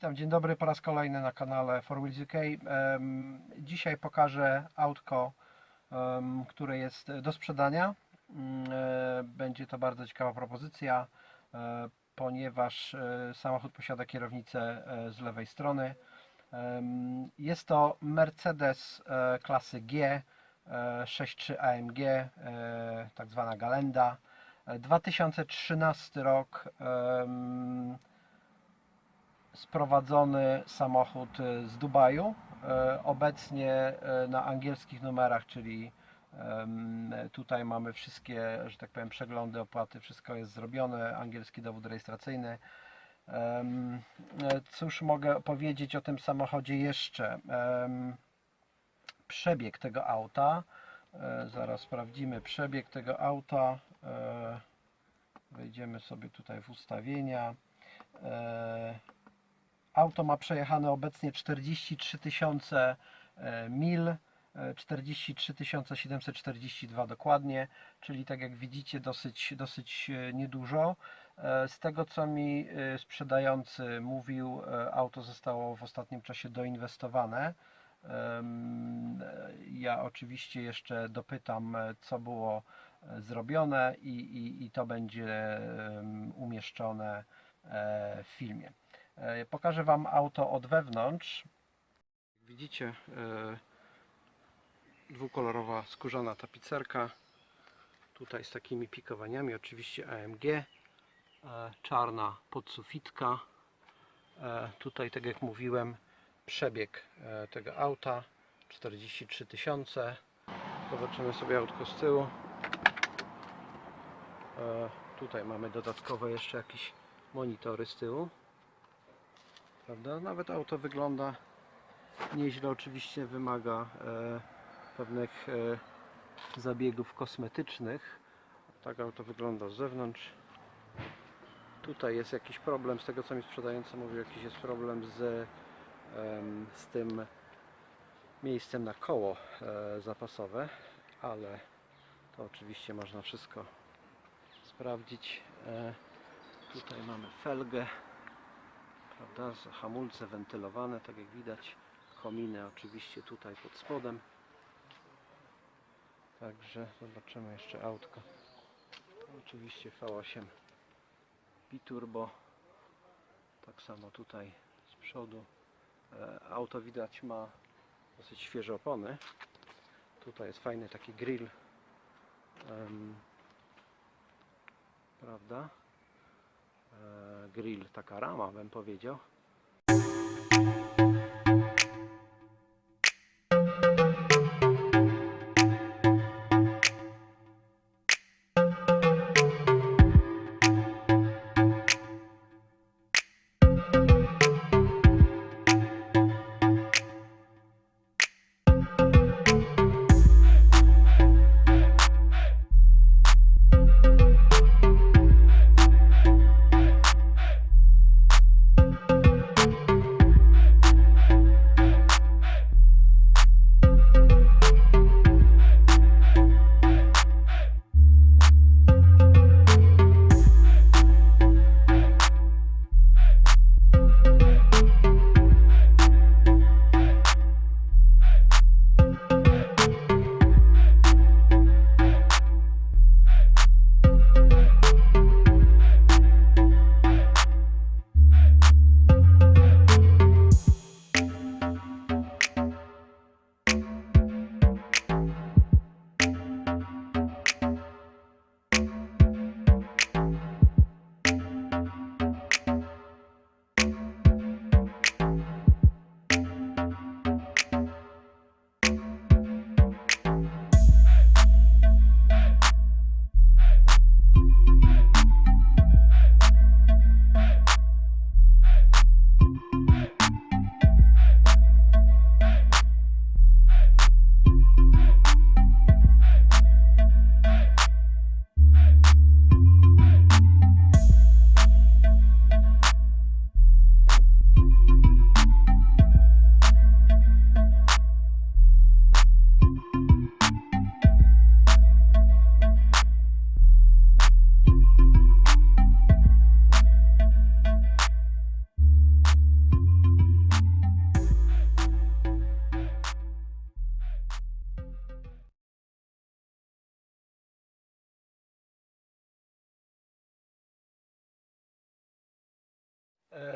Witam, dzień dobry po raz kolejny na kanale 4Wheels UK. Em, Dzisiaj pokażę autko, które jest do sprzedania. Mm, e, Będzie to bardzo ciekawa propozycja, e, ponieważ e, samochód posiada kierownicę z lewej strony. Jest to Mercedes klasy G, e, 6.3 AMG, tak zwana Galenda. E, 2013 rok. Sprowadzony samochód e, z Dubaju. E, Obecnie e, na angielskich numerach, czyli tutaj mamy wszystkie, że tak powiem, przeglądy, opłaty, wszystko jest zrobione, angielski dowód rejestracyjny. Cóż mogę powiedzieć o tym samochodzie jeszcze? Przebieg tego auta, zaraz sprawdzimy przebieg tego auta. Wejdziemy sobie tutaj w ustawienia. E, Auto ma przejechane obecnie 43 tysiące e, mil, e, 43 742 dokładnie, czyli tak jak widzicie dosyć, dosyć e, niedużo. E, Z tego co mi e, sprzedający mówił, e, auto zostało w ostatnim czasie doinwestowane. E, Ja oczywiście jeszcze dopytam, e, co było e, zrobione i, i, i to będzie umieszczone e, w filmie. E, Pokażę Wam auto od wewnątrz. Widzicie, e, dwukolorowa skórzana tapicerka. Tutaj z takimi pikowaniami, oczywiście AMG. E, Czarna podsufitka. Tutaj, tak jak mówiłem, przebieg tego auta 43 tysiące. Zobaczymy sobie autko z tyłu. Tutaj mamy dodatkowe jeszcze jakieś monitory z tyłu prawda? Nawet auto wygląda nieźle, oczywiście wymaga e, pewnych e, zabiegów kosmetycznych. Tak auto wygląda z zewnątrz. Tutaj jest jakiś problem, z tego co mi sprzedający mówił, jakiś jest problem z, em, z tym miejscem na koło e, zapasowe, ale to oczywiście można wszystko sprawdzić. E, tutaj mamy felgę prawda, hamulce wentylowane, tak jak widać, kominy oczywiście tutaj pod spodem. Także zobaczymy jeszcze autko. Oczywiście V8 biturbo. Tak samo tutaj z przodu. E, Auto widać ma dosyć świeże opony. Tutaj jest fajny taki grill. Prawda? E, grill, taka rama bym powiedział.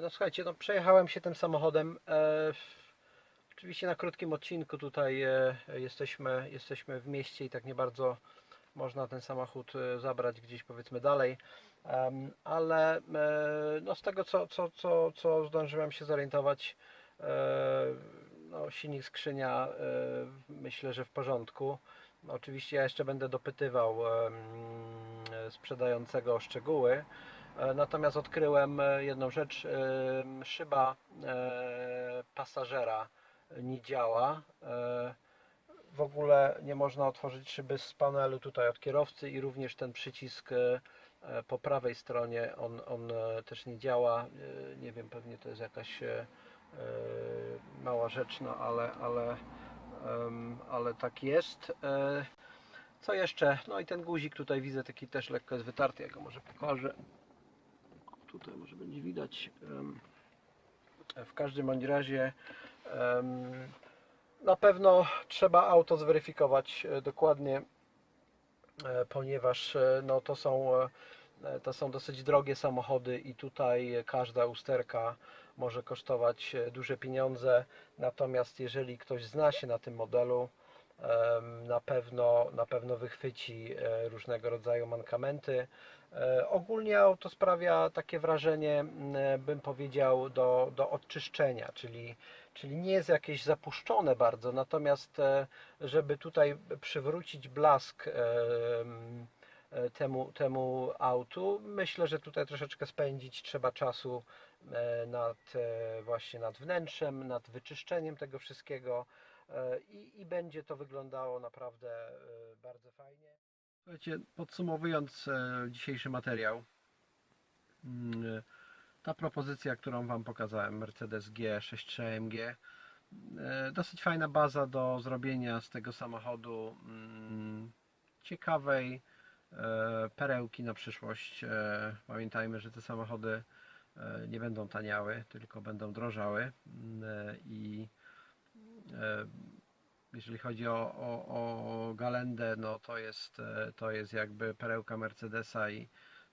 No słuchajcie, no przejechałem się tym samochodem. E, oczywiście na krótkim odcinku tutaj e, jesteśmy, jesteśmy w mieście i tak nie bardzo można ten samochód e, zabrać gdzieś powiedzmy dalej. Ale e, no z tego co, co, co, co zdążyłem się zorientować, e, no silnik skrzynia e, myślę, że w porządku. Oczywiście ja jeszcze będę dopytywał sprzedającego o szczegóły. E, Natomiast odkryłem e, jedną rzecz. e, Szyba pasażera nie działa. W ogóle nie można otworzyć szyby z panelu tutaj od kierowcy i również ten przycisk po prawej stronie on, on też nie działa. Nie wiem, pewnie to jest jakaś mała rzecz, no ale, ale, ale tak jest. Co jeszcze? No i ten guzik tutaj widzę taki też lekko jest wytarty, ja go może pokażę. Tutaj może będzie widać. W każdym bądź razie na pewno trzeba auto zweryfikować e, dokładnie, e, ponieważ e, no, to, są, to są dosyć drogie samochody i tutaj każda usterka może kosztować duże pieniądze. Natomiast jeżeli ktoś zna się na tym modelu, na pewno, na pewno wychwyci różnego rodzaju mankamenty. E, Ogólnie auto sprawia takie wrażenie, bym powiedział, do, do odczyszczenia, czyli, czyli nie jest jakieś zapuszczone bardzo, natomiast e, żeby tutaj przywrócić blask e, temu, temu autu, myślę, że tutaj troszeczkę spędzić trzeba czasu nad właśnie nad wnętrzem, nad wyczyszczeniem tego wszystkiego i, i będzie to wyglądało naprawdę bardzo fajnie. Słuchajcie, podsumowując e, dzisiejszy materiał, mm, e, ta propozycja, którą Wam pokazałem, Mercedes G63 AMG, e, dosyć fajna baza do zrobienia z tego samochodu mm, ciekawej perełki na przyszłość. Pamiętajmy, że te samochody nie będą taniały, tylko będą drożały mm, i jeżeli chodzi o, o, o Galendę, no to jest, e, to jest jakby perełka Mercedesa i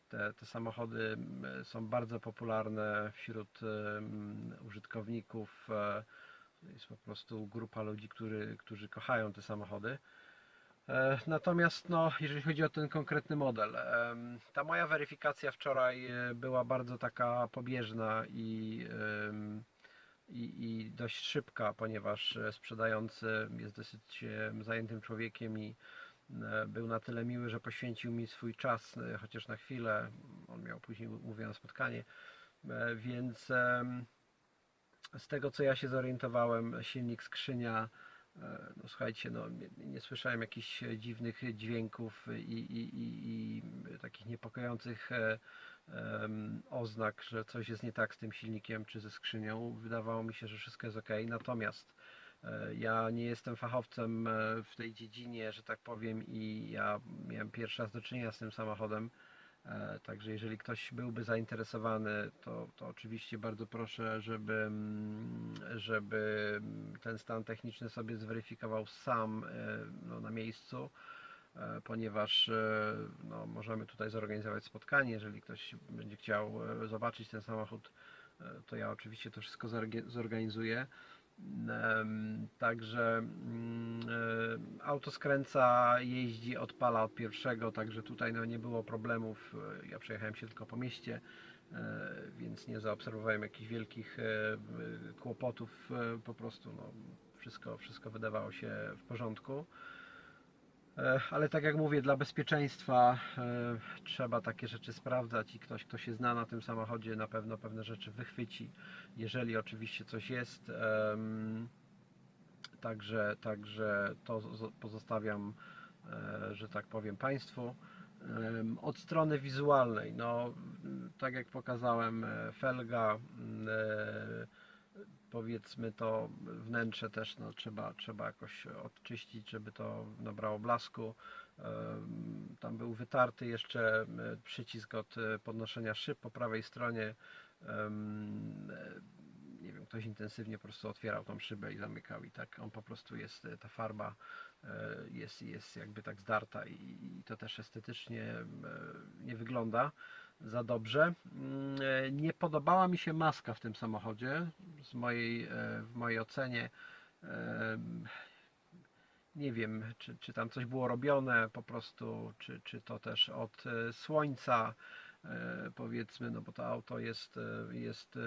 te, te samochody są bardzo popularne wśród em, użytkowników. e, Jest po prostu grupa ludzi, który, którzy kochają te samochody. E, Natomiast no, jeżeli chodzi o ten konkretny model, ta moja weryfikacja wczoraj e, była bardzo taka pobieżna i i, i dość szybka, ponieważ e, sprzedający jest dosyć e, zajętym człowiekiem i e, był na tyle miły, że poświęcił mi swój czas, chociaż na chwilę. On miał później umówione spotkanie, E, więc z tego co ja się zorientowałem, silnik skrzynia. No słuchajcie, no, nie, nie słyszałem jakichś dziwnych dźwięków i, i, i, i takich niepokojących oznak, że coś jest nie tak z tym silnikiem czy ze skrzynią. Wydawało mi się, że wszystko jest ok. Natomiast e, ja nie jestem fachowcem e, w tej dziedzinie, że tak powiem, i ja miałem pierwszy raz do czynienia z tym samochodem. E, Także jeżeli ktoś byłby zainteresowany, to, to oczywiście bardzo proszę, żeby, żeby ten stan techniczny sobie zweryfikował sam no, na miejscu ponieważ e, no, możemy tutaj zorganizować spotkanie. Jeżeli ktoś będzie chciał e, zobaczyć ten samochód, e, to ja oczywiście to wszystko zorga- zorganizuję. Także mm, e, auto skręca, jeździ, odpala od pierwszego, także tutaj no, nie było problemów. E, Ja przejechałem się tylko po mieście, e, więc nie zaobserwowałem jakichś wielkich e, e, kłopotów. e, Po prostu no, wszystko, wszystko wydawało się w porządku. E, Ale tak jak mówię, dla bezpieczeństwa e, trzeba takie rzeczy sprawdzać i ktoś, kto się zna na tym samochodzie, na pewno pewne rzeczy wychwyci, jeżeli oczywiście coś jest. Także, także to pozostawiam, e, że tak powiem, Państwu. Od strony wizualnej, no tak jak pokazałem, felga, powiedzmy to wnętrze też no, trzeba, trzeba jakoś odczyścić, żeby to nabrało blasku. Tam był wytarty jeszcze przycisk od e, podnoszenia szyb po prawej stronie. E, Nie wiem, ktoś intensywnie po prostu otwierał tą szybę i zamykał i tak on po prostu jest, e, ta farba jest, jest jakby tak zdarta i, i to też estetycznie nie wygląda. za dobrze. Mm, Nie podobała mi się maska w tym samochodzie. Z mojej, e, w mojej ocenie nie wiem, czy, czy tam coś było robione po prostu, czy, czy to też od e, słońca, e, powiedzmy, no bo to auto jest, jest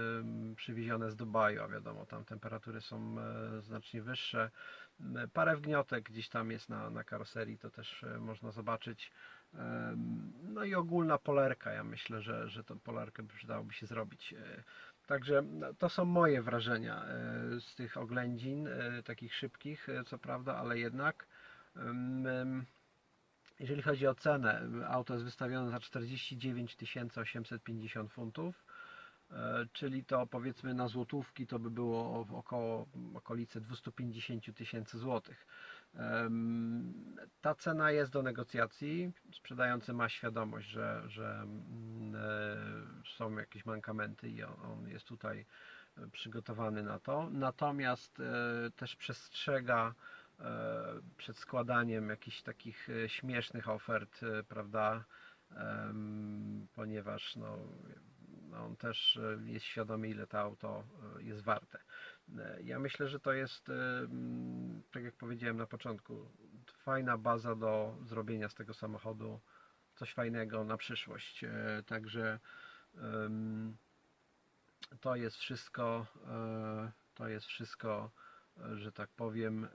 przywiezione z Dubaju, a wiadomo, tam temperatury są znacznie wyższe. Parę wgniotek gdzieś tam jest na, na karoserii, to też można zobaczyć. No i ogólna polerka, ja myślę, że, że tą polerkę przydałoby się zrobić. Także no, to są moje wrażenia e, z tych oględzin, e, takich szybkich, e, co prawda, ale jednak. Jeżeli chodzi o cenę, auto jest wystawione za 49 850 funtów, czyli to powiedzmy na złotówki to by było około okolice 250 tysięcy złotych. Ta cena jest do negocjacji. Sprzedający ma świadomość, że, że mm, e, są jakieś mankamenty i on, jest tutaj e, przygotowany na to. Natomiast e, też przestrzega przed składaniem jakichś takich śmiesznych ofert, prawda? Ponieważ no, no on też jest świadomy, ile to auto jest warte. E, Ja myślę, że to jest, e, mm, tak jak powiedziałem na początku, fajna baza do zrobienia z tego samochodu coś fajnego na przyszłość. E, Także to jest wszystko, to jest wszystko, że tak powiem,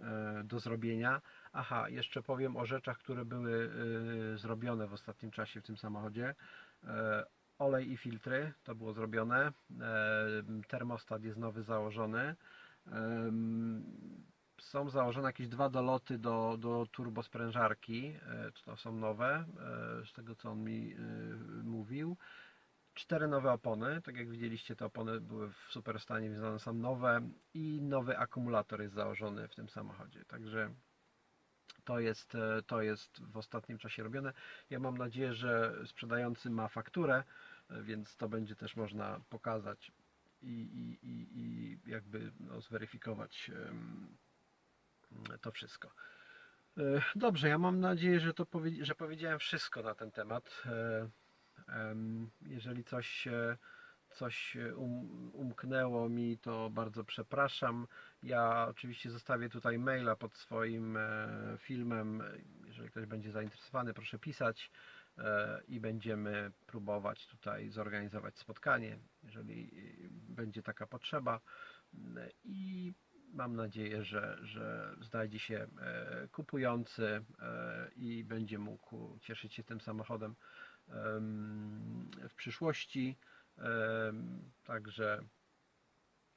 do zrobienia. Aha, jeszcze powiem o rzeczach, które były zrobione w ostatnim czasie w tym samochodzie. Olej i filtry, to było zrobione. Termostat jest nowy założony. Są założone jakieś dwa doloty do, do turbosprężarki, e, to są nowe, e, z tego co on mi e, mówił. Cztery nowe opony, tak jak widzieliście te opony były w super stanie, więc one są nowe i nowy akumulator jest założony w tym samochodzie, także to jest, to jest w ostatnim czasie robione. Ja mam nadzieję, że sprzedający ma fakturę, więc to będzie też można pokazać i, i, i, jakby no, zweryfikować to wszystko. E, Dobrze, ja mam nadzieję, że, to powie, że powiedziałem wszystko na ten temat. E, Jeżeli coś coś um, umknęło mi, to bardzo przepraszam. Ja oczywiście zostawię tutaj maila pod swoim e, filmem. Jeżeli ktoś będzie zainteresowany, proszę pisać i będziemy próbować tutaj zorganizować spotkanie, jeżeli e, będzie taka potrzeba. Mm, I mam nadzieję, że, że znajdzie się e, kupujący e, i będzie mógł cieszyć się tym samochodem em, w przyszłości. Także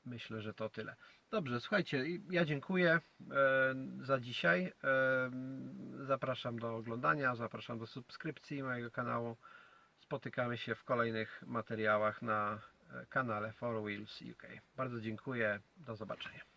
myślę, że to tyle. Dobrze, słuchajcie, ja dziękuję e, za dzisiaj. Em, Zapraszam do oglądania, zapraszam do subskrypcji mojego kanału. Spotykamy się w kolejnych materiałach na e, kanale 4 Wheels UK. Bardzo dziękuję, do zobaczenia.